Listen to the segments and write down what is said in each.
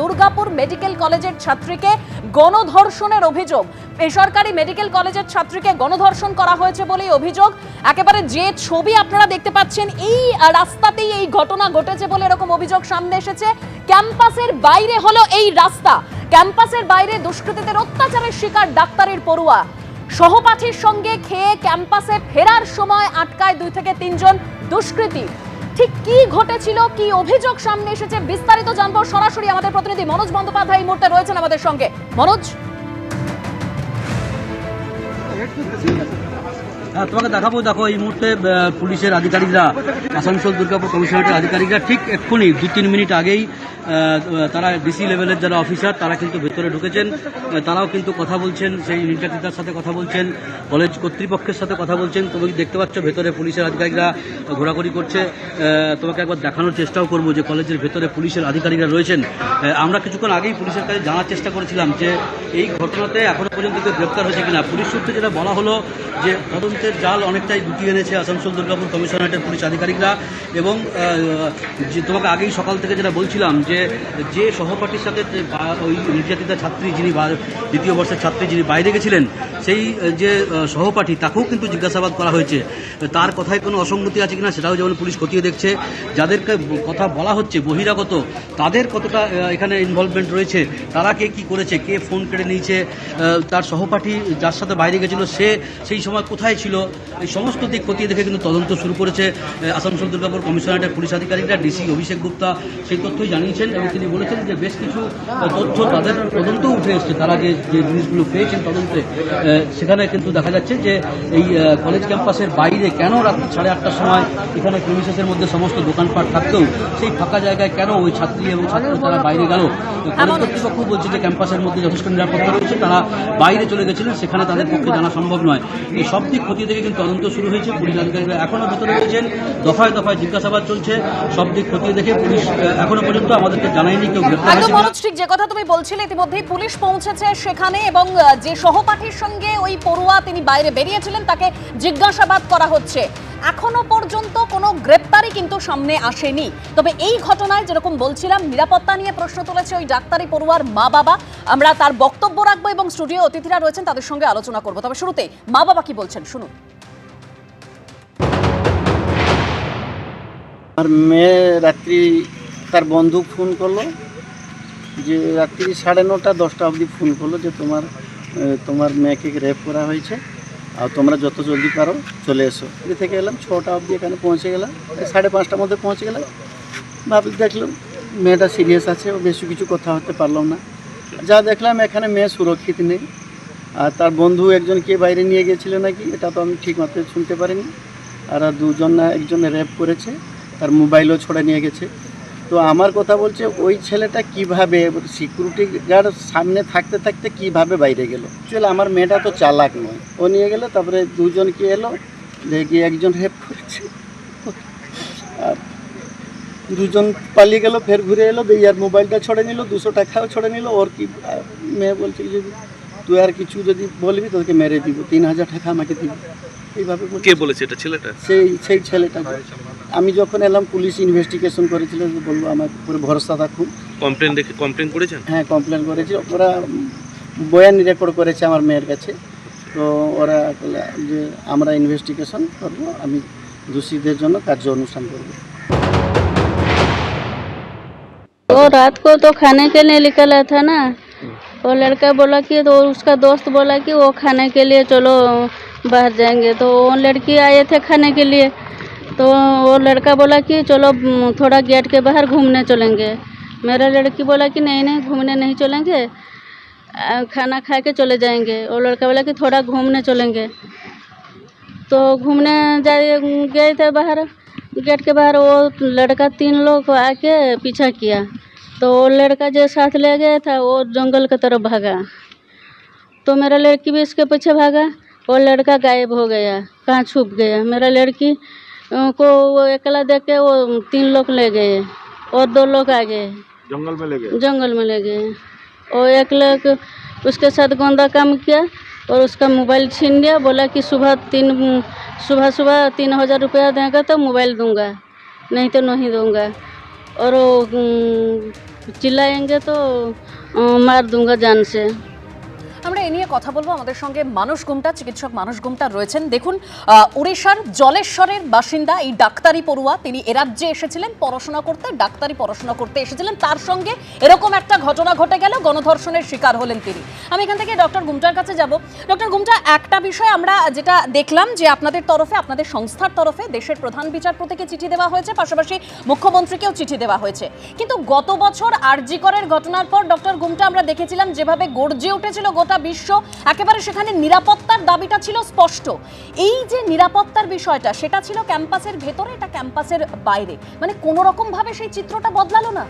Durgapur medical কলেজের ছাত্রীকে গণধর্ষণের অভিযোগ। বেসরকারি মেডিকেল কলেজের ছাত্রীকে গণধর্ষণ করা হয়েছে বলেই অভিযোগ। একেবারে যে ছবি আপনারা দেখতে পাচ্ছেন, এই রাস্তাতেই এই ঘটনা ঘটেছে বলে এরকম অভিযোগ সামনে এসেছে। ক্যাম্পাসের বাইরে হলো এই রাস্তা। ক্যাম্পাসের বাইরে দুষ্কৃতীদের অত্যাচারের শিকার ডাক্তারের পড়ুয়া। সহপাঠীর সঙ্গে খেয়ে ক্যাম্পাসে ফেরার সময় আটকায় দুই থেকে তিনজন দুষ্কৃতী। ঠিক কি ঘটেছিল, কি অভিযোগ সামনে এসেছে, বিস্তারিত জানব সরাসরি আমাদের প্রতিনিধি মনোজ বন্দ্যোপাধ্যায় এই মুহূর্তে রয়েছেন আমাদের সঙ্গে। মনোজ? হ্যাঁ তোমাকে দেখাবো, দেখো, এই মুহূর্তে পুলিশের আধিকারিকরা, আসানসোল দুর্গাপুর কমিশনারেটের আধিকারিকরা ঠিক এক্ষুনি দু তিন মিনিট আগেই তারা ডিসি লেভেলের যারা অফিসার, তারা কিন্তু ভেতরে ঢুকেছেন। তারাও কিন্তু কথা বলছেন, সেই নির্যাতিতার সাথে কথা বলছেন, কলেজ কর্তৃপক্ষের সাথে কথা বলছেন। তুমি দেখতে পাচ্ছ, ভেতরে পুলিশের আধিকারিকরা ঘোরাঘুরি করছে। তোমাকে একবার দেখানোর চেষ্টাও করব যে কলেজের ভেতরে পুলিশের আধিকারিকরা রয়েছেন। আমরা কিছুক্ষণ আগেই পুলিশের কাছে জানার চেষ্টা করেছিলাম যে, এই ঘটনাতে এখনও পর্যন্ত কেউ গ্রেপ্তার হয়েছে কিনা। পুলিশ সূত্রে যেটা বলা হলো যে তদন্তের জাল অনেকটাই গুটিয়ে এনেছে আসানসোল দুর্গাপুর কমিশনারেটের পুলিশ আধিকারিকরা এবং যে তোমাকে আগেই সকাল থেকে যেটা বলছিলাম যে যে সহপাঠীর সাথে ওই নির্যাতিতা ছাত্রী যিনি দ্বিতীয় বর্ষের ছাত্রী যিনি বাইরে গেছিলেন, সেই যে সহপাঠী তাকেও কিন্তু জিজ্ঞাসাবাদ করা হয়েছে। তার কথায় কোনো অসঙ্গতি আছে কিনা সেটাও যেমন পুলিশ খতিয়ে দেখছে। যাদেরকে কথা বলা হচ্ছে বহিরাগত, তাদের কতটা এখানে ইনভলভমেন্ট রয়েছে, তারা কে কী করেছে, কে ফোন কেড়ে নিয়েছে তার সহপাঠী যার সাথে বাইরে গেছিল, সে সেই সময় কোথায় ছিল? এই সমস্ত দিক খতিয়ে দেখে কিন্তু তদন্ত শুরু করেছে আসানসোল দুর্গাপুর কমিশনারেটের পুলিশ আধিকারিকরা, ডিসি অভিষেক গুপ্তা। সেই তথ্যই জানিয়েছেন এবং তিনি বলেছেন যে বেশ কিছু তথ্য তাদের তদন্তেও উঠে এসছে। তারা যে যে জিনিসগুলো পেয়েছেন তদন্তে সেখানে কিন্তু দেখা যাচ্ছে যে এই কলেজ ক্যাম্পাসের বাইরে কেন রাত্রি সাড়ে আটটার সময় এখানে প্রেমিসেসের মধ্যে সমস্ত দোকানপাট থাকতেও, সেই ফাঁকা জায়গায় কেন ওই ছাত্রী এবং ছাত্র তারা বাইরে গেল? কলেজ কর্তৃপক্ষ বলছে যে ক্যাম্পাসের মধ্যে যথেষ্ট নিরাপত্তা রয়েছে, তারা বাইরে চলে গেছিলেন, সেখানে তাদের পক্ষে জানা সম্ভব নয়। এই সব দিক খতিয়ে দেখে কিন্তু তদন্ত শুরু হয়েছে পুলিশ আধিকারিকরা এখনও ভেতরে রয়েছেন দফায় দফায় জিজ্ঞাসাবাদ চলছে সব দিক খতিয়ে দেখে পুলিশ এখনও পর্যন্ত আমাদেরকে জানায়নি কেউ গ্রেপ্তার হয়েছে মনোজ ঠিক যে কথা তুমি বলছিলে ইতিমধ্যেই পুলিশ পৌঁছেছে সেখানে এবং যে সহপাঠীর সঙ্গে ওই পড়ুয়া তিনি বাইরে বেরিয়েছিলেন তাকে জিজ্ঞাসাবাদ করা হচ্ছে। এখনও পর্যন্ত কোনো গ্রেপ্তারি কিন্তু সামনে আসেনি। তবে এই ঘটনায় যেরকম বলছিলাম, নিরাপত্তা নিয়ে প্রশ্ন তুলেছে ওই ডাক্তারি পড়ুয়ার মা বাবা। আমরা তার বক্তব্য রাখব এবং স্টুডিও অতিথিরা রয়েছেন, তাদের সঙ্গে আলোচনা করব। তবে শুরুতে মা বাবা কি বলছেন? শুনুন। আর মেয়ে রাত্রি তার বন্ধু ফোন করল, যে রাত্রি সাড়ে নটা, দশটা অবধি ফোন করল যে তোমার তোমার মেয়েকে রেপ করা হয়েছে। আর তোমরা যত জলদি পারো চলে এসো। এদিক থেকে এলাম, ছটা অবধি এখানে পৌঁছে গেলাম। সাড়ে পাঁচটার মধ্যে পৌঁছে গেলাম। ভাবলি দেখলাম, মেয়েটা সিরিয়াস আছে, ও বেশি কিছু কথা হতে পারলাম না। যা দেখলাম, এখানে মেয়ে সুরক্ষিত নেই। আর তার বন্ধু একজনকে বাইরে নিয়ে গেছিল নাকি, এটা তো আমি ঠিক মতো শুনতে পারিনি। আর দুজন না, একজন র্যাপ করেছে, তার মোবাইলও ছড়ে নিয়ে গেছে। তো আমার কথা বলছে, ওই ছেলেটা কীভাবে সিকিউরিটি গার্ড সামনে থাকতে থাকতে কীভাবে বাইরে গেল? চলে, আমার মেয়েটা তো চালাক নয়। ও নিয়ে গেল, তারপরে দুজন কি এলো দেখি একজন রেপ করেছে। দুজন পালিয়ে গেল, ফের ঘুরে এলো, দিয়ে আর মোবাইলটা ছড়ে নিল, দুশো টাকাও ছড়ে নিল। ওর কি মেয়ে বলছে যদি তুই আর কিছু যদি বলবি তোকে মেরে দিব, তিন হাজার টাকা আমাকে দিবি। এইভাবে বলছে। কে বলেছে এটা ছেলেটা সেই সেই ছেলেটা আমি যখন এলাম পুলিশ ইনভেস্টিগেশন করেছিল যে বলবো আমার উপরে ভরসা রাখুন কমপ্লেন রেখে কমপ্লেন করেছেন হ্যাঁ কমপ্লেন করেছি ওরা বয়ান রেকর্ড করেছে আমার মেয়ের কাছে তো ওরা বলে যে আমরা ইনভেস্টিগেশন করবো আমি দোষীদের জন্য কার্য অনুষ্ঠান করবো वो रात को तो खाने के लिए निकला था ना वो लड़का बोला कि तो उसका दोस्त बोला कि वो खाने के लिए चलो बाहर जाएँगे। तो वो लड़की आए थे खाने के लिए। तो वो लड़का बोला कि चलो थोड़ा गेट के बाहर घूमने चलेंगे। मेरा लड़की बोला कि नहीं नहीं, घूमने नहीं चलेंगे। खाना खा के चले जाएँगे। वो लड़का बोला कि थोड़ा घूमने चलेंगे। तो घूमने जाए, गए थे बाहर। गेट के बाहर वो लड़का तीन लोग आके पीछा किया। तो वो लड़का जो साथ ले गया था, वो जंगल की तरफ़ भागा। तो मेरा लड़की भी इसके पीछे भागा। वो लड़का गायब हो गया कहाँ छुप गया? मेरा लड़की को वो अकेला देख के वो तीन लोग ले गए और दो लोग आ गए। जंगल में ले गए? जंगल में ले गए। और एक लोग उसके साथ गंदा काम किया और उसका मोबाइल छीन लिया बोला कि सुबह तीन सुबह सुबह तीन हज़ार रुपया देगा तो मोबाइल दूँगा नहीं तो नहीं दूँगा। और चिल्लाएँगे तो मार दूँगा जान से। আমরা এ নিয়ে কথা বলব। আমাদের সঙ্গে মানুষ গুমটা চিকিৎসক মানুষ গুমটা রয়েছেন। দেখুন উড়িষ্যার জলেশ্বরের বাসিন্দা এই ডাক্তারি পড়ুয়া, তিনি এ রাজ্যে এসেছিলেন, পড়াশোনা করতে, ডাক্তারি পড়াশোনা করতে এসেছিলেন। তার সঙ্গে এরকম একটা ঘটনা ঘটে গেল, গণধর্ষণের শিকার হলেন তিনি। আমি এখান থেকে ডক্টর গুমটার কাছে যাব। ডক্টর গুমটা একটা বিষয় আমরা যেটা দেখলাম যে আপনাদের তরফে, আপনাদের সংস্থার তরফে দেশের প্রধান বিচারপতিকে চিঠি দেওয়া হয়েছে, পাশাপাশি মুখ্যমন্ত্রীকেও চিঠি দেওয়া হয়েছে। কিন্তু গত বছর আরজিকরের ঘটনার পর ডক্টর গুমটা আমরা দেখেছিলাম যেভাবে গর্জে উঠেছিল গোটা বিশ্ব, একেবারে সেখানে নিরাপত্তার দাবিটা ছিল স্পষ্ট। এই যে নিরাপত্তার বিষয়টা, সেটা ছিল ক্যাম্পাসের ভেতরে, এটা ক্যাম্পাসের বাইরে? মানে কোনো রকম ভাবে সেই চিত্রটা বদলালো না?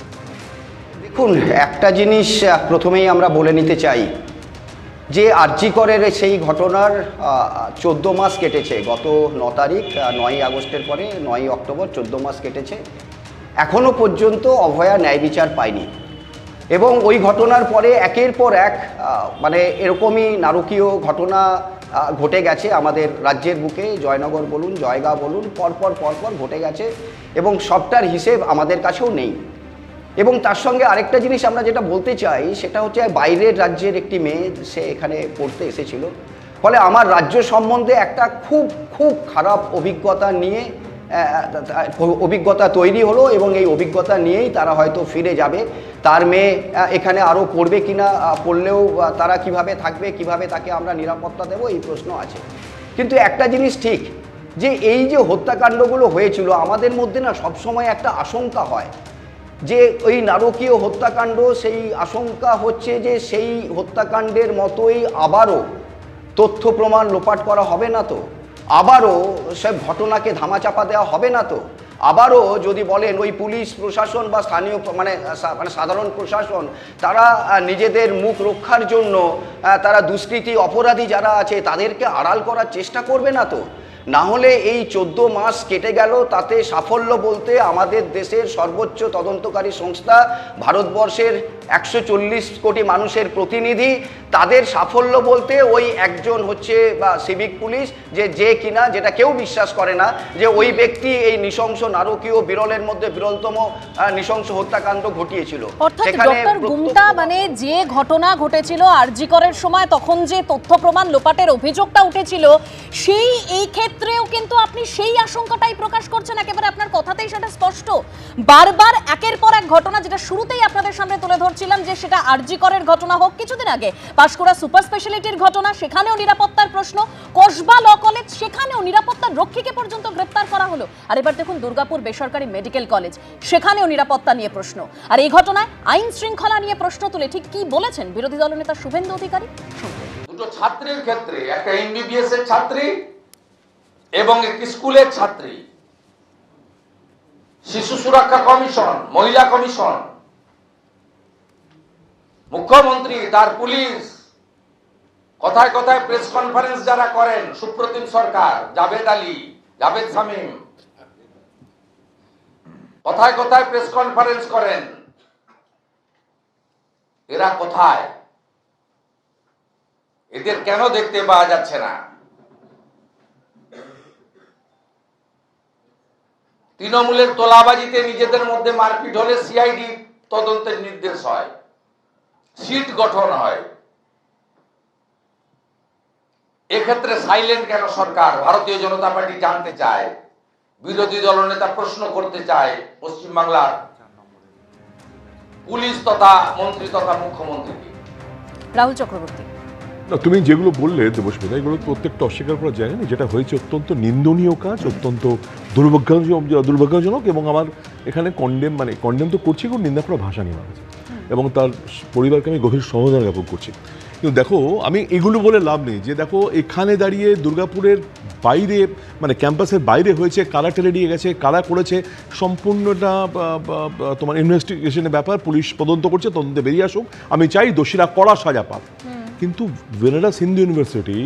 দেখুন, একটা জিনিস প্রথমেই আমরা বলে নিতে চাই যে আরজিকরের সেই ঘটনার চোদ্দ মাস কেটেছে। গত ন তারিখ নয়ই আগস্টের পরে, নয়ই অক্টোবর চোদ্দ মাস কেটেছে। এখনও পর্যন্ত অভয়া ন্যায় বিচার পায়নি। এবং ওই ঘটনার পরে একের পর এক মানে এরকমই নারকীয় ঘটনা ঘটে গেছে আমাদের রাজ্যের বুকে। জয়নগর বলুন জয়গা বলুন পরপর পরপর ঘটে গেছে এবং সবটার হিসেব আমাদের কাছেও নেই। এবং তার সঙ্গে আরেকটা জিনিস আমরা যেটা বলতে চাই, সেটা হচ্ছে বাইরের রাজ্যের একটি মেয়ে সে এখানে পড়তে এসেছিল। ফলে আমার রাজ্য সম্বন্ধে একটা খুব খুব খারাপ অভিজ্ঞতা নিয়ে অভিজ্ঞতা তৈরি হলো এবং এই অভিজ্ঞতা নিয়েই তারা হয়তো ফিরে যাবে। তার মেয়ে এখানে আরও পড়বে কিনা আহ, পড়লেও তারা কীভাবে থাকবে কীভাবে তাকে আমরা নিরাপত্তা দেবো এই প্রশ্ন আছে। কিন্তু একটা জিনিস ঠিক যে এই যে হত্যাকাণ্ডগুলো হয়েছিল আমাদের মধ্যে না সবসময় একটা আশঙ্কা হয়। যে ওই নারকীয় হত্যাকাণ্ড সেই আশঙ্কা হচ্ছে যে সেই হত্যাকাণ্ডের মতোই আবারও তথ্য প্রমাণ লোপাট করা হবে না তো? আবারও সব ঘটনাকে ধামাচাপা দেওয়া হবে না তো? আবারও যদি বলেন ওই পুলিশ প্রশাসন বা স্থানীয় মানে সা- মানে সাধারণ প্রশাসন, তারা নিজেদের মুখ রক্ষার জন্য তারা দুষ্কৃতী অপরাধী যারা আছে, তাদেরকে আড়াল করার চেষ্টা করবে না তো? না হলে এই চোদ্দ মাস কেটে গেল, তাতে সাফল্য বলতে আমাদের দেশের সর্বোচ্চ তদন্তকারী সংস্থা, ভারতবর্ষের একশো চল্লিশ কোটি মানুষের প্রতিনিধি তাদের সাফল্য বলতে ওই একজন হচ্ছে বা সিভিক পুলিশ যে যে কিনা যেটা কেউ বিশ্বাস করে না যে ওই ব্যক্তি এই নৃশংস নারকীয় বিরলের মধ্যে বিরলতম নৃশংস হত্যাকাণ্ড ঘটিয়েছিল। অর্থাৎ ডক্টর গুমটা মানে যে ঘটনা ঘটেছিল আরজিকরের সময় তখন যে তথ্য প্রমাণ লোপাটের অভিযোগটা উঠেছিল সেই এই ক্ষেত্রেও কিন্তু আপনি সেই আশঙ্কাটাই প্রকাশ করছেন। একেবারে আপনার কথাতেই সেটা স্পষ্ট। বারবার একের পর এক ঘটনা যেটা শুরুতেই আপনাদের সামনে তুলে ধরছিলাম যে সেটা আরজিকরের ঘটনা হোক কিছুদিন আগে পাশকুড়া সুপার স্পেশালিটির ঘটনা, সেখানেও নিরাপত্তার প্রশ্ন। কসবা ল কলেজ, সেখানেও নিরাপত্তার রক্ষীকে পর্যন্ত গ্রেপ্তার করা হলো। আর এবার দেখুন দুর্গাপুর বেসরকারি মেডিকেল কলেজ, সেখানেও নিরাপত্তা নিয়ে প্রশ্ন। আর এই ঘটনায় আইন শৃঙ্খলা নিয়ে প্রশ্ন তুলে ঠিক কি বলেছেন বিরোধী দলনেতা শুভেন্দু অধিকারী? দুটো ছাত্রীর ক্ষেত্রে, একটা এমবিবিএস এর ছাত্রী এবং একটি স্কুলের ছাত্রী। শিশু সুরক্ষা কমিশন, মহিলা কমিশন। মুখ্যমন্ত্রী, তার পুলিশ কথায় কথায় প্রেস কনফারেন্স যারা করেন, সুপ্রতিম সরকার, জাভেদ আলী, জাভেদ শামীম, কথায় কথায় প্রেস কনফারেন্স করেন, এরা কোথায়? এদের কেন দেখতে পাওয়া যাচ্ছে না? তৃণমূলের তোলাবাজিতে নিজেদের মধ্যে মারপিট হলে সিআইডি তদন্তের নির্দেশ হয়। সিট গঠন হয়। এক্ষেত্রে সাইলেন্ট কেন সরকার? ভারতীয় জনতা পার্টি জানতে চায়। বিরোধী দলনেতা প্রশ্ন করতে চায় পশ্চিমবাংলার পুলিশ তথা মন্ত্রী তথা মুখ্যমন্ত্রীকে। রাহুল চক্রবর্তী। না তুমি যেগুলো বললে দেবস্মিতা এগুলো প্রত্যেকটা অস্বীকার করা যায় না যেটা হয়েছে অত্যন্ত নিন্দনীয় কাজ অত্যন্ত দুর্ভাগ্যজনক দুর্ভাগ্যজনক এবং আমার এখানে কন্ডেম মানে কন্ডেম তো করছি কোনো নিন্দা করা ভাষা নিয়ে এবং তার পরিবারকে আমি গভীর সমবেদনা জ্ঞাপন করছি। কিন্তু দেখো আমি এগুলো বলে লাভ নেই যে দেখো এখানে দাঁড়িয়ে দুর্গাপুরের বাইরে মানে ক্যাম্পাসের বাইরে হয়েছে কারা টেলে নিয়ে গেছে কারা করেছে সম্পূর্ণটা তোমার ইনভেস্টিগেশনের ব্যাপার পুলিশ তদন্ত করছে তদন্তে বেরিয়ে আসুক। আমি চাই দোষীরা কড়া সাজা পাক। কিন্তু ভেনেডাস হিন্দু ইউনিভার্সিটি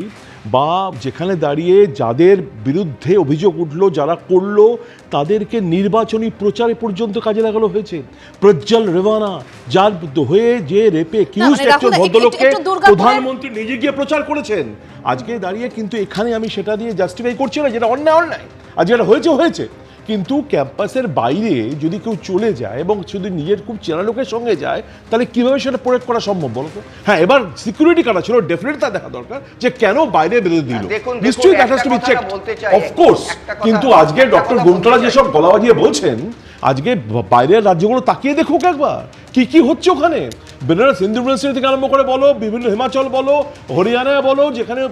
বা যেখানে দাঁড়িয়ে যাদের বিরুদ্ধে অভিযোগ উঠল যারা করল তাদেরকে নির্বাচনী প্রচারে পর্যন্ত কাজে লাগানো হয়েছে। প্রজ্জ্বল রেওয়ানা যার হয়ে যে রেপে কিউজ মানে একজন ভদ্রলোককে প্রধানমন্ত্রী নিজে গিয়ে প্রচার করেছেন। আজকে দাঁড়িয়ে কিন্তু এখানে আমি সেটা দিয়ে জাস্টিফাই করছি না যেটা অন্যায় অন্যায়। আর যেটা হয়েছে হয়েছে। কিন্তু ক্যাম্পাসের বাইরে যদি কেউ চলে যায় এবং যদি নিজের খুব চেনা লোকের সঙ্গে যায় তাহলে কীভাবে সেটা প্রয়োগ করা সম্ভব বলো তো? হ্যাঁ এবার সিকিউরিটি কাটা ছিল ডেফিনেট তা দেখা দরকার যে কেন বাইরে বেরোতে দিল। দেখুন, নিশ্চয়ই that has to be check বলতে অফকোর্স কিন্তু আজকে ডক্টর কথা যেসব চাই। গলা বাজিয়ে বলছেন আজকে বাইরের রাজ্যগুলো তাকিয়ে দেখুক একবার কি কি হচ্ছে ওখানে? বেনারস হিন্দু ইউনিভার্সিটি থেকে আরম্ভ করে বলো বিভিন্ন হিমাচল বলো হরিয়ানা বলো যেখানে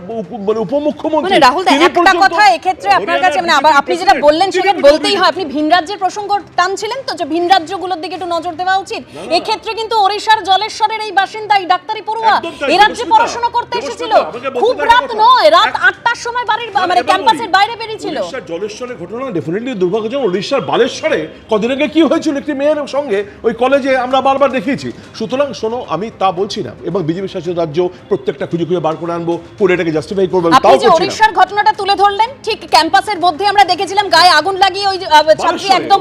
মানে উপমুখ্যমন্ত্রী মানে রাহুল দা একটা কথা এক্ষেত্রে আপনার কাছে মানে আবার আপনি যেটা বললেন সেটা বলতেই হয় আপনি ভিন রাজ্যের প্রসঙ্গ টানছিলেন তো যে ভিন রাজ্যগুলোর দিকে একটু নজর দেওয়া উচিত? এক্ষেত্রে কিন্তু ওড়িশার জলেশ্বরের এই বাসিন্দা এই ডাক্তারি পড়ুয়া এ রাজ্যে পড়াশোনা করতে এসেছিল। খুব রাত নয় রাত আটটার সময় বাড়ির মানে ক্যাম্পাসের বাইরে বেরিয়েছিল। জলেশ্বরের ঘটনা ডেফিনেটলি দুর্ভাগ্যজনক। উড়িষ্যার বালেশ্বরে কদিন আগে কি হয়েছিল একটি মেয়ের সঙ্গে? ওই কলেজে আমরা বারবার দেখিয়েছি। সুতরাং শোনো আমি তা বলছি না। এবং বিজেপি শাসিত রাজ্য প্রত্যেকটা খুঁজে খুঁজে বার করে আনব পুরো এটাকে জাস্টিফাই করব তাও যে ওড়িশার ঘটনাটা তুলে ধরলেন ঠিক ক্যাম্পাসের মধ্যে আমরা দেখেছিলাম গায়ে আগুন লাগিয়ে ওই ছাত্রী একদম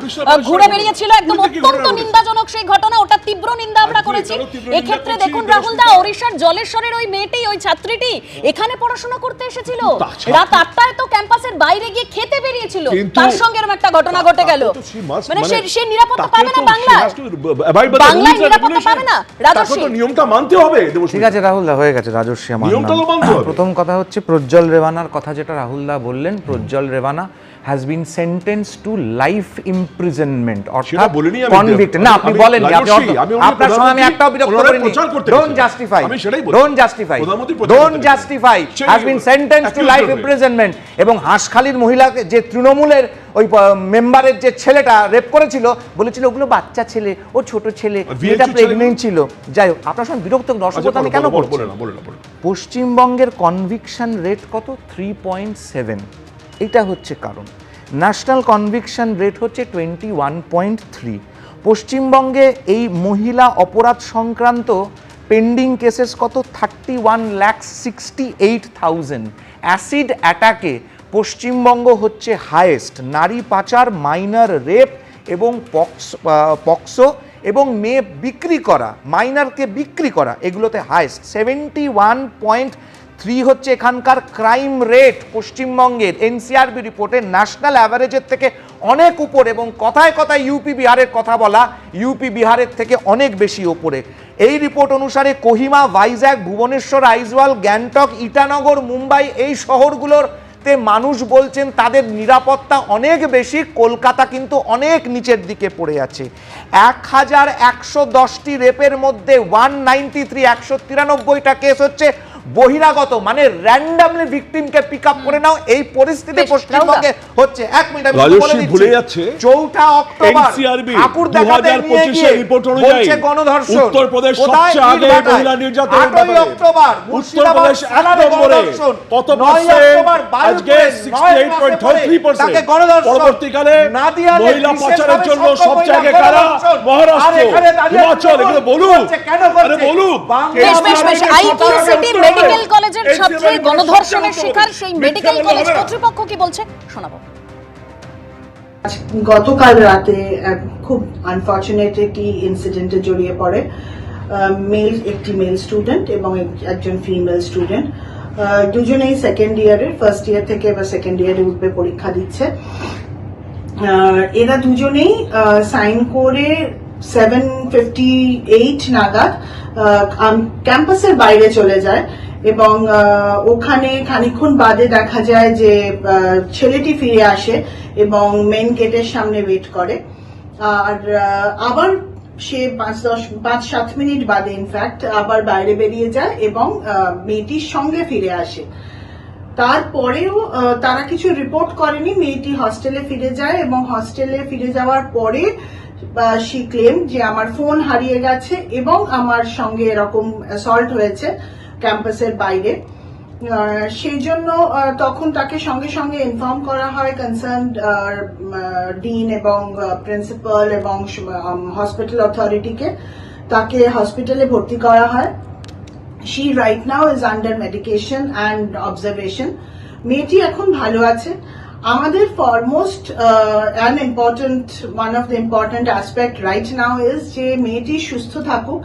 ঘুরে বেরিয়েছিল একদম অত্যন্ত নিন্দাজনক সেই ঘটনা ওটা তীব্র নিন্দা আমরা করেছি। এক্ষেত্রে দেখুন রাহুল দা ওড়িশার জলেশ্বরের ওই মেয়েটি ওই ছাত্রীটি এখানে পড়াশোনা করতে এসেছিল। রাত আটটায় তো ক্যাম্পাসের বাইরে গিয়ে খেতে বেরিয়েছিল। তার সঙ্গে এরকম একটা ঘটনা ঘটে গেল। মানে সে মানে সে নিরাপত্তা পাবে না বাংলায়। বাংলায় নিরাপত্তা পাবে না, রাজস্বী। তো নিয়মটা মানতে হবে ঠিক আছে রাহুল দা হয়ে গেছে রাজস্বী আমার নিয়মটা তো মানতে হবে। প্রথম কথা হচ্ছে প্রজ্জ্বল রেওয়ানার কথা যেটা রাহুল দা বললেন Prajwal Revanna has been sentence to life imprisonment অর্থাৎ কনভিক্ট না আপনি বলেন আপনার সঙ্গে আমি একটাও বিরক্ত করিনি। ডোন্ট জাস্টিফাই আমি সেটাই বলছি। Don't justify don't justify has been sentence to life imprisonment এবং হাঁসখালির মহিলাকে যে তৃণমূলের ওই মেম্বারের যে ছেলেটা রেপ করেছিল বলেছিল ওগুলো বাচ্চা ছেলে ও ছোট ছেলে এটা প্রেগনেন্ট ছিল। যাই হোক আপনার সঙ্গে বিরক্ত দর্শক আচ্ছা, আমি কেন। পশ্চিমবঙ্গের কনভিকশন রেট কত? থ্রি পয়েন্ট সেভেন এটা হচ্ছে কারণ। ন্যাশনাল কনভিকশন রেট হচ্ছে টোয়েন্টি ওয়ান পয়েন্ট থ্রি পশ্চিমবঙ্গে এই মহিলা অপরাধ সংক্রান্ত পেন্ডিং কেসেস কত? Thirty one lakhs sixty eight thousand acid অ্যাটাকে Paschimbanga হচ্ছে হায়েস্ট নারী পাচার মাইনার রেপ এবং পক্স পক্সো এবং মেয়ে বিক্রি করা মাইনারকে বিক্রি করা, এগুলোতে highest seventy one point three হচ্ছে এখানকার ক্রাইম রেট পশ্চিমবঙ্গের। এনসিআরবি রিপোর্টে ন্যাশনাল অ্যাভারেজের থেকে অনেক উপর এবং কথায় কথায় ইউপি বিহারের কথা বলা ইউপি বিহারের থেকে অনেক বেশি ওপরে এই রিপোর্ট অনুসারে কোহিমা ভাইজ্যাক ভুবনেশ্বর আইজওয়াল গ্যাংটক ইটানগর মুম্বাই এই শহরগুলোর তে মানুষ বলছেন তাদের নিরাপত্তা অনেক বেশি, কলকাতা কিন্তু অনেক নিচের দিকে পড়ে আছে। এক হাজার একশো দশটি রেপের মধ্যে ওয়ান নাইনটি থ্রি একশো তিরানব্বইটা কেস হচ্ছে। বহিরাগত মানে র্যান্ডামলি ভিকটিমকে পিক আপ করে নাও এই পরিস্থিতি পশ্চিমবঙ্গে হচ্ছে এক মিনিট আমি বলে দিচ্ছি। ভুলে যাচ্ছে, চৌঠা অক্টোবর NCRB ঠাকুর দেখাতে নিয়ে 2025 গিয়ে এর রিপোর্ট অনুযায়ী বলছে গণধর্ষণ উত্তরপ্রদেশ? সবচেয়ে আগে মহিলা আটই ব্যাপারে। অক্টোবর মুর্শিদাবাদ উত্তরপ্রদেশ এক সালারে নম্বরে। কত? অক্টোবর আজকে বারুইপুরে নয় মাসে পরে 68.33% তাকে গণধর্ষণ। পরবর্তীকালে মহিলা পাচারের জন্য সব জায়গায় কারা মহারাষ্ট্র হিমাচল এগুলো করছে? আরে বলুক বাংলা বেশ বেশ বেশ আইকিউ সিটি হবে। মেডিকেল কলেজের ছাত্রী গণধর্ষণের শিকার সেই মেডিকেল কলেজ। কর্তৃপক্ষ কি বলছে? শোনাবো। গতকাল রাতে খুব আনফর্চুনেট একটি ইনসিডেন্টে জড়িয়ে পড়ে। মেল একটি মেল স্টুডেন্ট এবং একজন ফিমেল স্টুডেন্ট দুজনেই সেকেন্ড ইয়ারের ফার্স্ট ইয়ার থেকে এবার সেকেন্ড ইয়ারে উঠবে পরীক্ষা দিচ্ছে। আহ, এরা দুজনেই সাইন করে সেভেন ফিফটি এইট নাগাদ ক্যাম্পাসের বাইরে চলে যায়। এবং ওখানে খানিকক্ষণ বাদে দেখা যায় যে ছেলেটি ফিরে আসে এবং মেন গেটের সামনে ওয়েট করে। আর আবার সে পাঁচ দশ, পাঁচ সাত মিনিট বাদে ইনফ্যাক্ট আবার বাইরে বেরিয়ে যায় এবং মেয়েটির সঙ্গে ফিরে আসে। তারপরেও তারা কিছু রিপোর্ট করেনি, মেয়েটি হস্টেলে ফিরে যায় এবং হস্টেলে ফিরে যাওয়ার পরে সি ক্লেম যে, আমার ফোন হারিয়ে গেছে এবং আমার সঙ্গে এরকম অ্যাসল্ট হয়েছে। ক্যাম্পাসের বাইরে। সেই জন্য তখন তাকে সঙ্গে সঙ্গে ইনফর্ম করা হয় কনসার্ন ডিন এবং প্রিন্সিপাল এবং হসপিটাল অথরিটিকে তাকে হসপিটালে ভর্তি করা হয়। She right now is under medication and observation মেয়েটি এখন ভালো আছে। আমাদের foremost an important one of the important aspect right now is যে মেয়েটি সুস্থ থাকুক।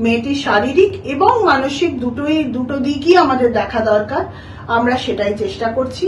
মেয়েটি শারীরিক এবং মানসিক দুটোই দুটো দিকই আমাদের দেখা দরকার। আমরা সেটাই চেষ্টা করছি।